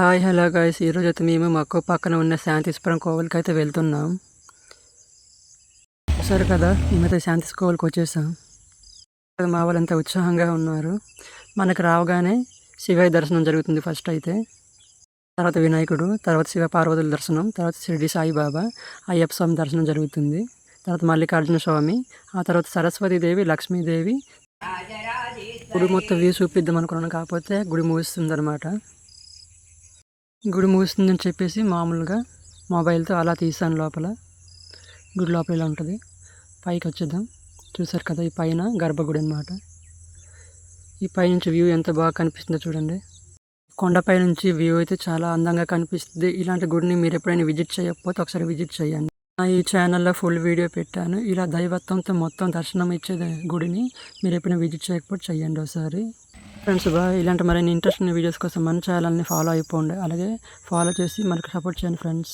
Hi hello guys ఈరోజు అయితే మేము మాకు పక్కన ఉన్న శాంతిస్పురం కోవిల్కి అయితే వెళ్తున్నాం. సరే కదా మేమైతే శాంతిస్ కోవిల్కి వచ్చేసాం మా వాళ్ళంతా ఉత్సాహంగా ఉన్నారు. మనకు రావగానే శివయ్య దర్శనం జరుగుతుంది ఫస్ట్ అయితే. తర్వాత వినాయకుడు తర్వాత శివ పార్వతుల దర్శనం తర్వాత షిరిడి సాయిబాబా అయ్యప్ప స్వామి దర్శనం జరుగుతుంది. తర్వాత మల్లికార్జున స్వామి ఆ తర్వాత సరస్వతీదేవి లక్ష్మీదేవి గుడి మొత్తం వ్యూ చూపిద్దాం అనుకున్నాను కాకపోతే గుడి ముగిస్తుంది అనమాట గుడి ముగుస్తుందని చెప్పేసి మామూలుగా మొబైల్తో అలా తీసాను లోపల. గుడి లోపల ఇలా ఉంటుంది. పైకి వచ్చేద్దాం. చూసారు కదా ఈ పైన గర్భగుడి అనమాట ఈ పైనుంచి వ్యూ ఎంత బాగా కనిపిస్తుందో చూడండి. కొండపై నుంచి వ్యూ అయితే చాలా అందంగా కనిపిస్తుంది. ఇలాంటి గుడిని మీరు ఎప్పుడైనా విజిట్ చేయకపోతే ఒకసారి విజిట్ చేయండి. నా ఈ ఛానల్లో ఫుల్ వీడియో పెట్టాను. ఇలా దైవత్వంతో మొత్తం దర్శనం ఇచ్చే గుడిని మీరు ఎప్పుడైనా విజిట్ చేయకపోతే చేయండి ఒకసారి. ఫ్రెండ్స్ బా ఇలాంటి మరిన్ని ఇంట్రెస్టింగ్ వీడియోస్ కోసం మన ఛానల్ని ఫాలో అయిపోండి. అలాగే ఫాలో చేసి మనకు సపోర్ట్ చేయండి ఫ్రెండ్స్